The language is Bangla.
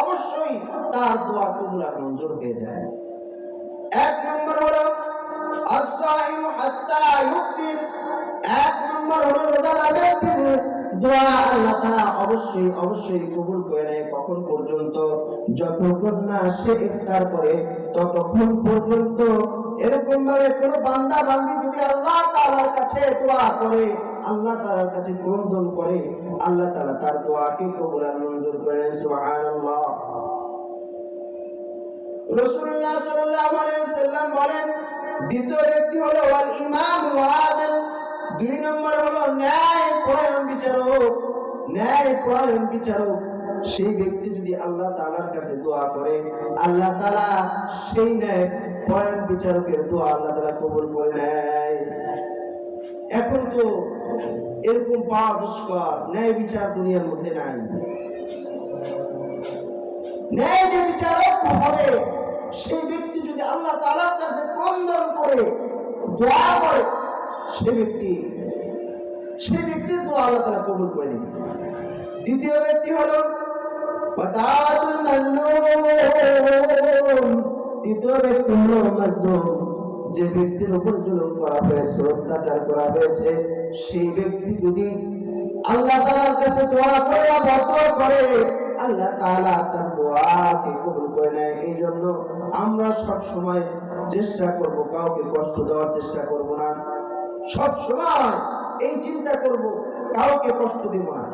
অবশ্যই তার দোয়া কবুল আর হয়ে যায়। এক নম্বর হলো আসাইম অবশ্যই অবশ্যই কবুল করে নেয় কখন পর্যন্ত? যতক্ষণ না সে ইফতার করে, ততক্ষণ পর্যন্ত। এরকম ভাবে কোনো বান্দা, বান্দি যদি আল্লাহ তাআলার কাছে দোয়া করে, আল্লাহ তাআলার কাছে ক্রন্দন করে, আল্লাহ তাআলা তার দোয়াকে কবুল আর মঞ্জুর করে সুবহানাল্লাহ। রাসূলুল্লাহ সাল্লাল্লাহু ওয়াসাল্লাম বলেন, দ্বিতীয় ব্যক্তি হলো ওয়াল ইমাম ওয়াদিল দুই নম্বর হলো ন্যায় পরায়ণ বিচারক, ন্যায় পরায়ণ বিচারক, সেই ব্যক্তি যদি আল্লাহ তালার কাছে দোয়া করে, আল্লাহ তালা সেই ন্যায় পরায়ণ বিচারকের দোয়া আল্লাহ তালা কবুল করে নেয়। এখন তো এরকম পাওয়া দুষ্কর ন্যায় বিচার দুনিয়ার মধ্যে নাই। ন্যায় যে বিচারক হবে, সেই ব্যক্তি যদি আল্লাহ তাআলার কাছে ক্রন্দন করে, দোয়া করে সে ব্যক্তি সেই ব্যক্তির দোয়া আল্লাহ তাআলা কবুল করে নেবে দ্বিতীয় ব্যক্তি হলো তৃতীয় ব্যক্তি হলো মাজলুম যে ব্যক্তির উপর জুলুম করা হয়েছে, অত্যাচার করা হয়েছে, সেই ব্যক্তি যদি আল্লাহ তাআলার কাছে দোয়া করে বা করে, আল্লাহ তাআলা তার দোয়াকে কবুল করে নেয়। এই জন্য আমরা সব সময় চেষ্টা করব, কাউকে কষ্ট দেওয়ার চেষ্টা করব না। সব সময় এই চিন্তা করব কাউকে কষ্ট দেব না।